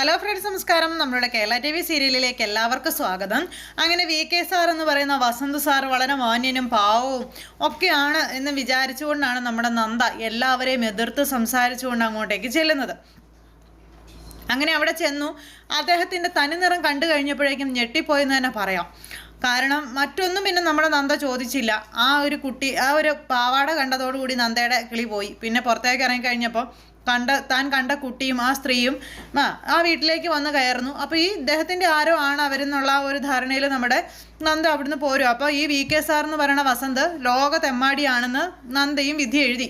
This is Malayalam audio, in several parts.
ഹലോ ഫ്രണ്ട്സ് നമസ്കാരം. നമ്മളുടെ കേരള ടി വി സീരിയലിലേക്ക് എല്ലാവർക്കും സ്വാഗതം. അങ്ങനെ വി കെ സാർ എന്ന് പറയുന്ന വസന്ത് സാർ വളരെ മാന്യനും പാവവും ഒക്കെയാണ് എന്ന് വിചാരിച്ചുകൊണ്ടാണ് നമ്മുടെ നന്ദ എല്ലാവരെയും എതിർത്ത് സംസാരിച്ചുകൊണ്ട് അങ്ങോട്ടേക്ക് ചെല്ലുന്നത്. അങ്ങനെ അവിടെ ചെന്നു. അദ്ദേഹത്തിന്റെ തനിനിറം കണ്ടു കഴിഞ്ഞപ്പോഴേക്കും ഞെട്ടിപ്പോയെന്ന് തന്നെ പറയാം. കാരണം മറ്റൊന്നും പിന്നെ നമ്മുടെ നന്ദ ചോദിച്ചില്ല. ആ ഒരു കുട്ടി ആ ഒരു പാവാട കണ്ടതോടുകൂടി നന്ദയുടെ കിളി പോയി. പിന്നെ പുറത്തേക്ക് ഇറങ്ങി കഴിഞ്ഞപ്പോൾ കണ്ട താൻ കണ്ട കുട്ടിയും ആ സ്ത്രീയും ആ വീട്ടിലേക്ക് വന്ന് കയറുന്നു. അപ്പോൾ ഈ ഇദ്ദേഹത്തിന്റെ ആരോ ആണ് അവരെന്നുള്ള ഒരു ധാരണയിൽ നമ്മുടെ നന്ദ അവിടുന്ന് പോരും. അപ്പോൾ ഈ വി കെ സാർ എന്ന് പറയുന്ന വസന്ത് ലോകത്തെമ്മാടിയാണെന്ന് നന്ദയും വിധി എഴുതി.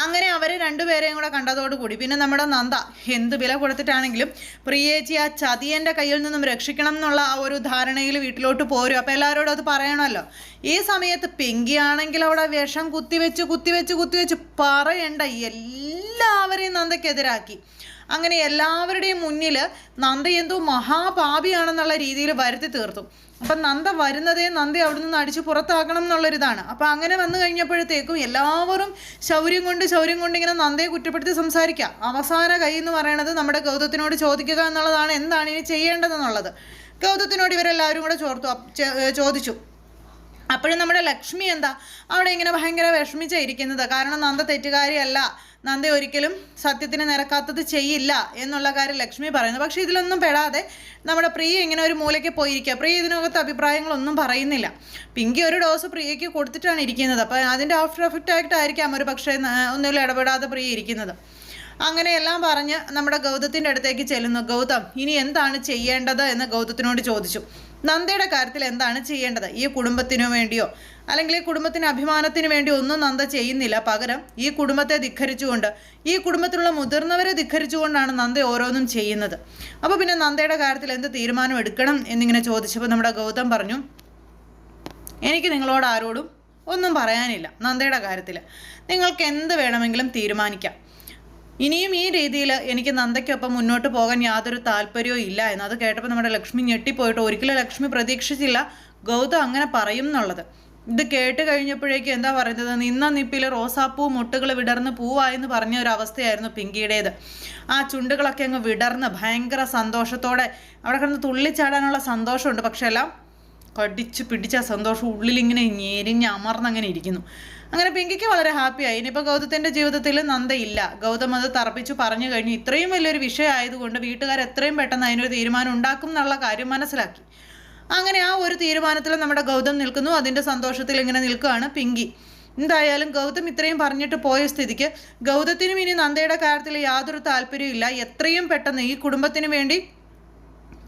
അങ്ങനെ അവർ രണ്ടുപേരെയും കൂടെ കണ്ടതോടുകൂടി പിന്നെ നമ്മുടെ നന്ദ എന്ത് വില കൊടുത്തിട്ടാണെങ്കിലും പ്രിയേച്ചി ആ ചതിയന്റെ കയ്യിൽ നിന്നും രക്ഷിക്കണം എന്നുള്ള ആ ഒരു ധാരണയിൽ വീട്ടിലോട്ട് പോരും. അപ്പോൾ എല്ലാവരോടും അത് പറയണമല്ലോ. ഈ സമയത്ത് പെങ്കിയാണെങ്കിൽ അവിടെ വിഷം കുത്തിവെച്ച് കുത്തിവെച്ച് കുത്തിവെച്ച് പറയണ്ട. എല്ലാവരെയും നന്ദയ്ക്കെതിരാക്കി. അങ്ങനെ എല്ലാവരുടെയും മുന്നിൽ നന്ദ എന്തോ മഹാപാപിയാണെന്നുള്ള രീതിയിൽ വരുത്തി തീർത്തു. അപ്പം നന്ദ വരുന്നതേ നന്ദി അവിടെ നിന്ന് അടിച്ച് പുറത്താക്കണം എന്നുള്ളൊരിതാണ്. അപ്പം അങ്ങനെ വന്നു കഴിഞ്ഞപ്പോഴത്തേക്കും എല്ലാവരും ശൗര്യം കൊണ്ട് ശൗര്യം കൊണ്ട് ഇങ്ങനെ നന്ദയെ കുറ്റപ്പെടുത്തി സംസാരിക്കുക. അവസാന കൈ എന്ന് പറയണത് നമ്മുടെ ഗൗതത്തിനോട് ചോദിക്കുക എന്നുള്ളതാണ്. എന്താണ് ഇനി ചെയ്യേണ്ടതെന്നുള്ളത്? ഗൗതത്തിനോട് ഇവരെല്ലാവരും കൂടെ ചോർത്തു ചോദിച്ചു. അപ്പോഴും നമ്മുടെ ലക്ഷ്മി എന്താ? അവിടെ ഇങ്ങനെ ഭയങ്കര വിഷമിച്ചായിരിക്കുന്നത് കാരണം നന്ദ തെറ്റുകാരിയല്ല. നന്ദ ഒരിക്കലും സത്യത്തിന് നിരക്കാത്തത് ചെയ്യില്ല എന്നുള്ള കാര്യം ലക്ഷ്മി പറയുന്നു. പക്ഷേ ഇതിലൊന്നും പെടാതെ നമ്മുടെ പ്രിയ ഇങ്ങനെ ഒരു മൂലയ്ക്ക് പോയിരിക്കുക. പ്രിയ ഇതിനകത്ത് അഭിപ്രായങ്ങളൊന്നും പറയുന്നില്ല. പിങ്കി ഒരു ഡോസ് പ്രിയയ്ക്ക് കൊടുത്തിട്ടാണ് ഇരിക്കുന്നത്. അപ്പോൾ അതിന്റെ ആഫ്റ്റർ എഫക്റ്റ് ആയിട്ടായിരിക്കാം ഒരു പക്ഷേ ഒന്നിലും ഇടപെടാതെ പ്രിയ ഇരിക്കുന്നത്. അങ്ങനെയെല്ലാം പറഞ്ഞ് നമ്മുടെ ഗൗതത്തിന്റെ അടുത്തേക്ക് ചെല്ലുന്നു. ഗൗതം ഇനി എന്താണ് ചെയ്യേണ്ടത് എന്ന് ഗൗതത്തിനോട് ചോദിച്ചു. നന്ദയുടെ കാര്യത്തിൽ എന്താണ് ചെയ്യേണ്ടത്? ഈ കുടുംബത്തിനു വേണ്ടിയോ? അല്ലെങ്കിൽ ഈ കുടുംബത്തിന് അഭിമാനത്തിന് വേണ്ടി ഒന്നും നന്ദ ചെയ്യുന്നില്ല. പകരം ഈ കുടുംബത്തെ ധിഖരിച്ചുകൊണ്ട് ഈ കുടുംബത്തിലുള്ള മുതിർന്നവരെ ധിഖരിച്ചുകൊണ്ടാണ് നന്ദ ഓരോന്നും ചെയ്യുന്നത്. അപ്പോൾ പിന്നെ നന്ദയുടെ കാര്യത്തിൽ എന്ത് തീരുമാനം എടുക്കണം എന്നിങ്ങനെ ചോദിച്ചപ്പോൾ നമ്മുടെ ഗൗതം പറഞ്ഞു എനിക്ക് നിങ്ങളോട് ആരോടും ഒന്നും പറയാനില്ല നന്ദയുടെ കാര്യത്തിൽ നിങ്ങൾക്ക് എന്ത് വേണമെങ്കിലും തീരുമാനിക്കാം. ഇനിയും ഈ രീതിയിൽ എനിക്ക് നന്ദയ്ക്കൊപ്പം മുന്നോട്ട് പോകാൻ യാതൊരു താല്പര്യവും ഇല്ല എന്ന്. അത് കേട്ടപ്പോൾ നമ്മുടെ ലക്ഷ്മി ഞെട്ടിപ്പോയിട്ട് ഒരിക്കലും ലക്ഷ്മി പ്രതീക്ഷിച്ചില്ല. ഗൗതം അങ്ങനെ പറയും എന്നുള്ളത്. ഇത് കേട്ട് കഴിഞ്ഞപ്പോഴേക്ക് എന്താ പറയുന്നത്? നിന്ന നിപ്പിൽ റോസാപ്പൂ മുട്ടുകൾ വിടർന്ന് പൂവായെന്ന് പറഞ്ഞ ഒരു അവസ്ഥയായിരുന്നു പിങ്കിയുടേത്. ആ ചുണ്ടുകളൊക്കെ അങ്ങ് വിടർന്ന് ഭയങ്കര സന്തോഷത്തോടെ അവിടെ കിടന്ന് തുള്ളിച്ചാടാനുള്ള സന്തോഷമുണ്ട്. പക്ഷെ എല്ലാം കടിച്ച് പിടിച്ച സന്തോഷം ഉള്ളിലിങ്ങനെ ഞെരിഞ്ഞ് അമർന്നങ്ങനെ ഇരിക്കുന്നു. അങ്ങനെ പിങ്കിക്ക് വളരെ ഹാപ്പിയായി ഇനിയിപ്പോൾ ഗൗതത്തിന്റെ ജീവിതത്തിൽ നന്ദയില്ല ഗൗതം അത് തറപ്പിച്ചു പറഞ്ഞു കഴിഞ്ഞു. ഇത്രയും വലിയൊരു വിഷയം ആയതുകൊണ്ട് വീട്ടുകാർ എത്രയും പെട്ടെന്ന് അതിനൊരു തീരുമാനം ഉണ്ടാക്കും എന്നുള്ള കാര്യം മനസ്സിലാക്കി. അങ്ങനെ ആ ഒരു തീരുമാനത്തിൽ നമ്മുടെ ഗൗതം നിൽക്കുന്നു. അതിന്റെ സന്തോഷത്തിൽ ഇങ്ങനെ നിൽക്കുകയാണ് പിങ്കി. എന്തായാലും ഗൗതം ഇത്രയും പറഞ്ഞിട്ട് പോയ സ്ഥിതിക്ക് ഗൗതത്തിനും ഇനി നന്ദയുടെ കാര്യത്തിൽ യാതൊരു താല്പര്യവും ഇല്ല. എത്രയും പെട്ടെന്ന് ഈ കുടുംബത്തിന് വേണ്ടി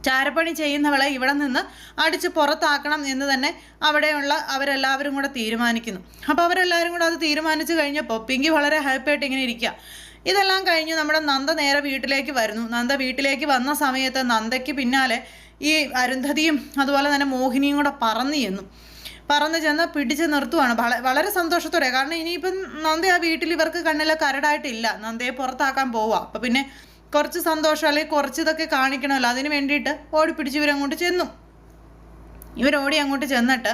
ചാരപ്പണി ചെയ്യുന്നവളെ ഇവിടെ നിന്ന് അടിച്ച് പുറത്താക്കണം എന്ന് തന്നെ അവിടെയുള്ള അവരെല്ലാവരും കൂടെ തീരുമാനിക്കുന്നു. അപ്പോൾ അവരെല്ലാവരും കൂടെ അത് തീരുമാനിച്ചു കഴിഞ്ഞപ്പോൾ പിങ്കി വളരെ ഹാപ്പിയായിട്ട് ഇങ്ങനെ ഇരിക്കുക ഇതെല്ലാം കഴിഞ്ഞ് നമ്മുടെ നന്ദ നേരെ വീട്ടിലേക്ക് വരുന്നു. നന്ദ വീട്ടിലേക്ക് വന്ന സമയത്ത് നന്ദയ്ക്ക് പിന്നാലെ ഈ അരുന്ധതിയും അതുപോലെ തന്നെ മോഹിനിയും കൂടെ പറന്നു ചെന്നു. പറന്ന് ചെന്ന് പിടിച്ച് നിർത്തുവാണ്. വള- വളരെ സന്തോഷത്തോടെ. കാരണം ഇനിയിപ്പം നന്ദ ആ വീട്ടിൽ ഇവർക്ക് കണ്ണിലെ കരടായിട്ടില്ല. നന്ദയെ പുറത്താക്കാൻ പോവുക അപ്പം പിന്നെ കുറച്ച് സന്തോഷം അല്ലെങ്കിൽ കുറച്ച് ഇതൊക്കെ കാണിക്കണമല്ലോ. അതിന് വേണ്ടിയിട്ട് ഓടി പിടിച്ച് ഇവരങ്ങോട്ട് ചെന്നു. ഇവരോടി അങ്ങോട്ട് ചെന്നിട്ട്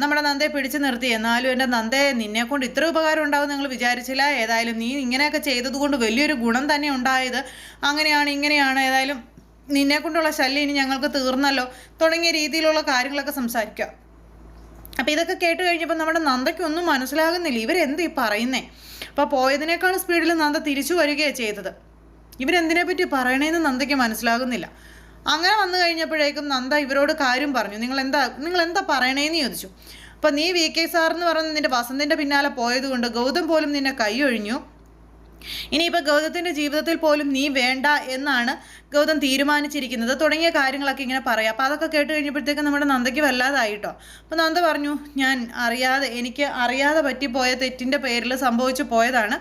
നമ്മുടെ നന്ദയെ പിടിച്ചു നിർത്തി. എന്നാലും എന്റെ നന്ദയെ നിന്നെ കൊണ്ട് ഇത്ര ഉപകാരം ഉണ്ടാവും നിങ്ങൾ വിചാരിച്ചില്ല. ഏതായാലും നീ ഇങ്ങനെയൊക്കെ ചെയ്തത് കൊണ്ട് വലിയൊരു ഗുണം തന്നെ ഉണ്ടായത്. അങ്ങനെയാണ് ഇങ്ങനെയാണ്. ഏതായാലും നിന്നെ കൊണ്ടുള്ള ശല്യം ഇനി ഞങ്ങൾക്ക് തീർന്നല്ലോ. തുടങ്ങിയ രീതിയിലുള്ള കാര്യങ്ങളൊക്കെ സംസാരിക്കുക. അപ്പോൾ ഇതൊക്കെ കേട്ട് കഴിഞ്ഞപ്പോൾ നമ്മുടെ നന്ദയ്ക്കൊന്നും മനസ്സിലാകുന്നില്ല. ഇവരെന്ത് ഈ പറയുന്നേ? അപ്പോൾ പോയതിനേക്കാൾ സ്പീഡിൽ നന്ദ തിരിച്ചു വരികയാണ് ചെയ്തത്. ഇവരെന്തിനെ പറ്റി പറയണേന്ന് നന്ദയ്ക്ക് മനസ്സിലാകുന്നില്ല. അങ്ങനെ വന്നു കഴിഞ്ഞപ്പോഴേക്കും നന്ദ ഇവരോട് കാര്യം പറഞ്ഞു. നിങ്ങൾ എന്താ നിങ്ങൾ എന്താ പറയണേന്ന് ചോദിച്ചു. അപ്പം നീ വി കെ സാർ എന്ന് പറഞ്ഞ് നിന്റെ വസന്തിന്റെ പിന്നാലെ പോയതുകൊണ്ട് ഗൗതം പോലും നിന്നെ കൈയൊഴിഞ്ഞു ഇനിയിപ്പോൾ ഗൗതത്തിന്റെ ജീവിതത്തിൽ പോലും നീ വേണ്ട എന്നാണ് ഗൗതം തീരുമാനിച്ചിരിക്കുന്നത്. തുടങ്ങിയ കാര്യങ്ങളൊക്കെ ഇങ്ങനെ പറയാം. അപ്പോൾ അതൊക്കെ കേട്ട് കഴിഞ്ഞപ്പോഴത്തേക്ക് നമ്മുടെ നന്ദയ്ക്ക് വല്ലാതായിട്ടോ. അപ്പോൾ നന്ദ പറഞ്ഞു ഞാൻ അറിയാതെ എനിക്ക് അറിയാതെ പറ്റിപ്പോയ തെറ്റിന്റെ പേരിൽ സംഭവിച്ചു പോയതാണ്.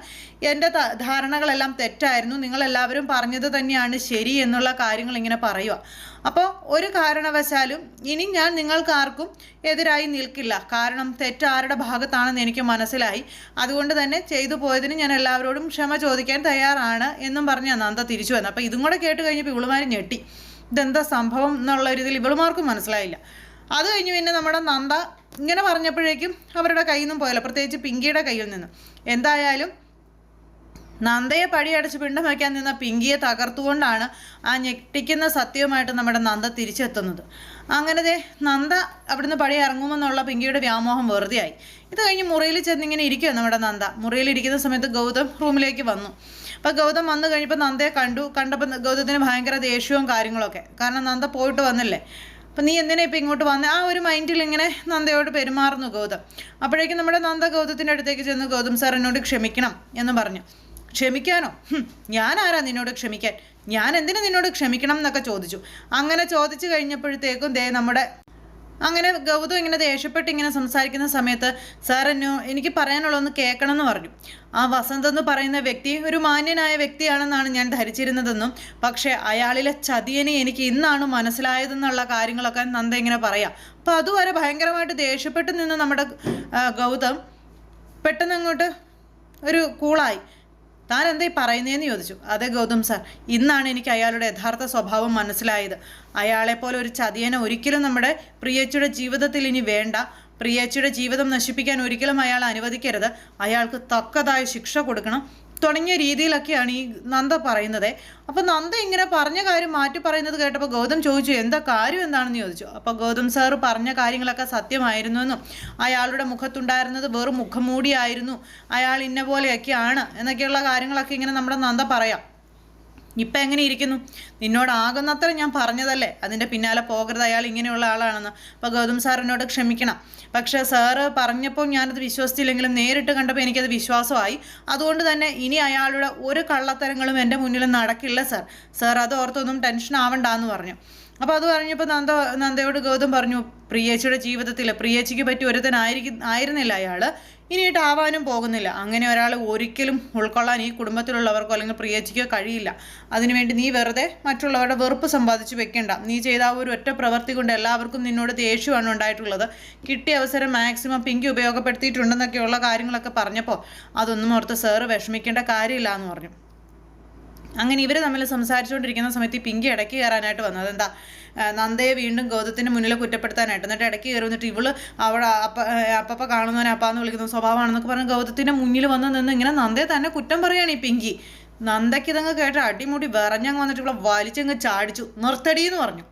എന്റെ ധാരണകളെല്ലാം തെറ്റായിരുന്നു. നിങ്ങളെല്ലാവരും പറഞ്ഞത് തന്നെയാണ് ശരി എന്നുള്ള കാര്യങ്ങൾ ഇങ്ങനെ പറയുക അപ്പോൾ ഒരു കാരണവശാലും ഇനി ഞാൻ നിങ്ങൾക്ക് ആർക്കും എതിരായി നിൽക്കില്ല. കാരണം തെറ്റാരുടെ ഭാഗത്താണെന്ന് എനിക്ക് മനസ്സിലായി. അതുകൊണ്ട് തന്നെ ചെയ്തു പോയതിന് ഞാൻ എല്ലാവരോടും ക്ഷമ ചോദിക്കാൻ തയ്യാറാണ് എന്നും പറഞ്ഞ് നന്ദ തിരിച്ചു വന്നു. അപ്പോൾ ഇതും കൂടെ കേട്ട് കഴിഞ്ഞപ്പോൾ ഇവളുമാർ ഞെട്ടി. ഇതെന്താ സംഭവം എന്നുള്ള ഒരു ഇതിൽ ഇവളുമാർക്കും മനസ്സിലായില്ല. അത് കഴിഞ്ഞ് പിന്നെ നമ്മുടെ നന്ദ ഇങ്ങനെ പറഞ്ഞപ്പോഴേക്കും അവരുടെ കയ്യിൽ നിന്നും പോയല്ലോ. പ്രത്യേകിച്ച് പിങ്കിയുടെ കയ്യിൽ നിന്നും. എന്തായാലും നന്ദയെ പടിയടച്ച് പിണ്ടം വയ്ക്കാൻ നിന്ന പിങ്കിയെ തകർത്തുകൊണ്ടാണ് ആ ഞെട്ടിക്കുന്ന സത്യവുമായിട്ട് നമ്മുടെ നന്ദ തിരിച്ചെത്തുന്നത്. അങ്ങനെ ദേ നന്ദ അവിടുന്ന് പടി ഇറങ്ങുമെന്നുള്ള പിങ്കിയുടെ വ്യാമോഹം വെറുതെയായി. ഇത് കഴിഞ്ഞ് മുറിയിൽ ചെന്നിങ്ങനെ ഇരിക്കുക നമ്മുടെ നന്ദ. മുറിയിൽ ഇരിക്കുന്ന സമയത്ത് ഗൗതം റൂമിലേക്ക് വന്നു. അപ്പോൾ ഗൗതം വന്നു കഴിഞ്ഞപ്പോൾ നന്ദയെ കണ്ടു. കണ്ടപ്പോൾ ഗൗതത്തിന് ഭയങ്കര ദേഷ്യവും കാര്യങ്ങളൊക്കെ. കാരണം നന്ദ പോയിട്ട് വന്നില്ലേ. അപ്പം നീ എന്തിനാ ഇപ്പം ഇങ്ങോട്ട് വന്ന? ആ ഒരു മൈൻഡിൽ ഇങ്ങനെ നന്ദയോട് പെരുമാറുന്നു ഗൗതം. അപ്പോഴേക്കും നമ്മുടെ നന്ദ ഗൗതത്തിന്റെ അടുത്തേക്ക് ചെന്ന് ഗൗതം സാർ എന്നോട് ക്ഷമിക്കണം എന്ന് പറഞ്ഞു. ക്ഷമിക്കാനോ? ഞാൻ ആരാ നിന്നോട് ക്ഷമിക്കാൻ? ഞാൻ എന്തിനു നിന്നോട് ക്ഷമിക്കണം എന്നൊക്കെ ചോദിച്ചു. അങ്ങനെ ചോദിച്ചു കഴിഞ്ഞപ്പോഴത്തേക്കും ദേ നമ്മുടെ അങ്ങനെ ഗൗതം ഇങ്ങനെ ദേഷ്യപ്പെട്ട് ഇങ്ങനെ സംസാരിക്കുന്ന സമയത്ത് സാർ എന്നോ എനിക്ക് പറയാനുള്ളതൊന്ന് കേൾക്കണം എന്ന് പറഞ്ഞു. ആ വസന്ത് എന്ന് പറയുന്ന വ്യക്തി ഒരു മാന്യനായ വ്യക്തിയാണെന്നാണ് ഞാൻ ധരിച്ചിരുന്നതെന്നും പക്ഷേ അയാളിലെ ചതിയനെ എനിക്ക് ഇന്നാണ് മനസ്സിലായതെന്നുള്ള കാര്യങ്ങളൊക്കെ നന്ദ ഇങ്ങനെ പറയാം. അപ്പോൾ അതുവരെ ഭയങ്കരമായിട്ട് ദേഷ്യപ്പെട്ട് നിന്ന് നമ്മുടെ ഗൗതം പെട്ടെന്ന് അങ്ങോട്ട് ഒരു കൂളായി. താൻ എന്താ ഈ പറയുന്നതെന്ന് ചോദിച്ചു. അതെ ഗൗതം സാർ ഇന്നാണ് എനിക്ക് അയാളുടെ യഥാർത്ഥ സ്വഭാവം മനസ്സിലായത്. അയാളെപ്പോലെ ഒരു ചതിയനെ ഒരിക്കലും നമ്മുടെ പ്രിയച്ചിയുടെ ജീവിതത്തിൽ ഇനി വേണ്ട. പ്രിയച്ചിയുടെ ജീവിതം നശിപ്പിക്കാൻ ഒരിക്കലും അയാൾ അനുവദിക്കരുത്. അയാൾക്ക് തക്കതായ ശിക്ഷ കൊടുക്കണം. തുടങ്ങിയ രീതിയിലൊക്കെയാണ് ഈ നന്ദ പറയുന്നത്. അപ്പോൾ നന്ദ ഇങ്ങനെ പറഞ്ഞ കാര്യം മാറ്റി പറയുന്നത് കേട്ടപ്പോൾ ഗൗതം ചോദിച്ചു എന്താ കാര്യം എന്താണെന്ന് ചോദിച്ചു. അപ്പോൾ ഗൗതം സാറ് പറഞ്ഞ കാര്യങ്ങളൊക്കെ സത്യമായിരുന്നു എന്നും അയാളുടെ മുഖത്തുണ്ടായിരുന്നത് വെറും മുഖംമൂടിയായിരുന്നു അയാൾ ഇന്ന പോലെയൊക്കെയാണ് എന്നൊക്കെയുള്ള കാര്യങ്ങളൊക്കെ ഇങ്ങനെ നമ്മുടെ നന്ദ പറയാം. ഇപ്പം എങ്ങനെ ഇരിക്കുന്നു നിന്നോടാകുന്നത്ര ഞാൻ പറഞ്ഞതല്ലേ? അതിന്റെ പിന്നാലെ പോകരുത്. അയാൾ ഇങ്ങനെയുള്ള ആളാണെന്ന്. അപ്പോൾ ഗൗതം സാറിനോട് ക്ഷമിക്കണം. പക്ഷേ സാറ് പറഞ്ഞപ്പോൾ ഞാനത് വിശ്വസിച്ചില്ലെങ്കിലും നേരിട്ട് കണ്ടപ്പോൾ എനിക്കത് വിശ്വാസമായി. അതുകൊണ്ട് തന്നെ ഇനി അയാളുടെ ഒരു കള്ളത്തരങ്ങളും എന്റെ മുന്നിൽ നടക്കില്ല സാർ. സാർ അത് ഓർത്തൊന്നും ടെൻഷൻ ആവണ്ട എന്ന് പറഞ്ഞു. അപ്പോൾ അത് പറഞ്ഞപ്പോൾ നന്ദ നന്ദയോട് ഗൗതം പറഞ്ഞു പ്രിയേച്ചിയുടെ ജീവിതത്തിൽ പ്രിയേച്ചിക്ക് പറ്റി ഒരുത്തനായിരിക്കും ആയിരുന്നില്ല അയാൾ ഇനിയിട്ട് ആവാനും പോകുന്നില്ല. അങ്ങനെ ഒരാൾ ഒരിക്കലും ഉൾക്കൊള്ളാൻ ഈ കുടുംബത്തിലുള്ളവർക്കോ അല്ലെങ്കിൽ പ്രിയച്ചിക്കോ കഴിയില്ല. അതിനുവേണ്ടി നീ വെറുതെ മറ്റുള്ളവരുടെ വെറുപ്പ് സമ്പാദിച്ചു വെക്കേണ്ട. നീ ചെയ്ത ആ ഒരു ഒറ്റ പ്രവൃത്തി കൊണ്ട് എല്ലാവർക്കും നിന്നോട് ദേഷ്യമാണ് ഉണ്ടായിട്ടുള്ളത്. കിട്ടിയ അവസരം മാക്സിമം പിങ്കി ഉപയോഗപ്പെടുത്തിയിട്ടുണ്ടെന്നൊക്കെയുള്ള കാര്യങ്ങളൊക്കെ പറഞ്ഞപ്പോൾ അതൊന്നും ഓർത്ത് സാറ് വിഷമിക്കേണ്ട കാര്യമില്ല എന്ന് പറഞ്ഞു. അങ്ങനെ ഇവർ തമ്മിൽ സംസാരിച്ചുകൊണ്ടിരിക്കുന്ന സമയത്ത് ഈ പിങ്കി ഇടയ്ക്ക് കയറാനായിട്ട് വന്നത് എന്താ നന്ദയെ വീണ്ടും ഗോതത്തിന്റെ മുന്നിൽ കുറ്റപ്പെടുത്താനായിട്ട്. എന്നിട്ട് ഇടയ്ക്ക് കയറി വന്നിട്ട് ഇവൾ അവിടെ അപ്പ അപ്പപ്പ കാണുന്നവനെ അപ്പാന്ന് വിളിക്കുന്ന സ്വഭാവമാണെന്നൊക്കെ പറഞ്ഞ് ഗൗതത്തിന്റെ മുന്നിൽ വന്ന് നിന്ന് ഇങ്ങനെ നന്ദയെ തന്നെ കുറ്റം പറയുകയാണ് ഈ പിങ്കി. നന്ദയ്ക്ക് ഇതങ്ങ് കേട്ട് അടിമുടി വിറഞ്ഞങ്ങ് വന്നിട്ട് ഇവിടെ വലിച്ചങ്ങ് ചാടിച്ചു. നിർത്തടി എന്ന് പറഞ്ഞു.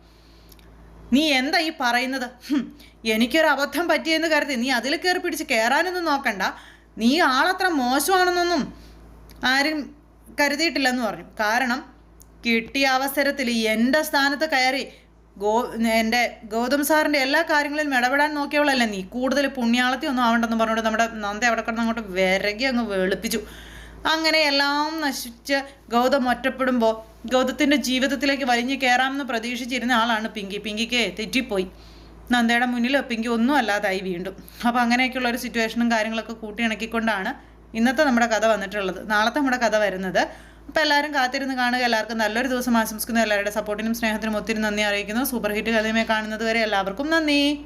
നീ എന്താ ഈ പറയുന്നത്? എനിക്കൊരു അബദ്ധം പറ്റിയെന്ന് കരുതി. നീ അതിൽ കയറി പിടിച്ച് കയറാനൊന്നും നോക്കണ്ട. നീ ആളത്ര മോശമാണെന്നൊന്നും ആരും കരുതിയിട്ടില്ലെന്ന് പറഞ്ഞു. കാരണം കിട്ടിയ അവസരത്തിൽ എന്റെ സ്ഥാനത്ത് കയറി ഗോ എന്റെ ഗൗതം സാറിന്റെ എല്ലാ കാര്യങ്ങളിലും ഇടപെടാൻ നോക്കിയവളല്ലേ നീ? കൂടുതൽ പുണ്യാളത്തി ഒന്നും ആവണ്ടെന്ന് പറഞ്ഞുകൊണ്ട് നമ്മുടെ നന്ദ അവിടെ കിടന്ന് അങ്ങോട്ട് വിരകി അങ്ങ് വെളുപ്പിച്ചു. അങ്ങനെ എല്ലാം നശിച്ച് ഗൗതം ഒറ്റപ്പെടുമ്പോൾ ഗൗതത്തിന്റെ ജീവിതത്തിലേക്ക് വലിഞ്ഞു കയറാമെന്ന് പ്രതീക്ഷിച്ചിരുന്ന ആളാണ് പിങ്കി. പിങ്കിക്ക് തെറ്റിപ്പോയി. നന്ദയുടെ മുന്നിൽ പിങ്കി ഒന്നും അല്ലാതായി വീണ്ടും. അപ്പോൾ അങ്ങനെയൊക്കെയുള്ള ഒരു സിറ്റുവേഷനും കാര്യങ്ങളൊക്കെ കൂട്ടിയിണക്കിക്കൊണ്ടാണ് ഇന്നത്തെ നമ്മുടെ കഥ വന്നിട്ടുള്ളത്. നാളത്തെ നമ്മുടെ കഥ വരുന്നത്. അപ്പോൾ എല്ലാവരും കാത്തിരുന്ന് കാണുക. എല്ലാവർക്കും നല്ലൊരു ദിവസം ആശംസിക്കുന്നു. എല്ലാവരുടെ സപ്പോർട്ടിനും സ്നേഹത്തിനും ഒത്തിരി നന്ദി അറിയിക്കുന്നു. സൂപ്പർ ഹിറ്റ് കഥയുമായി കാണുന്നത് വരെ എല്ലാവർക്കും നന്ദി.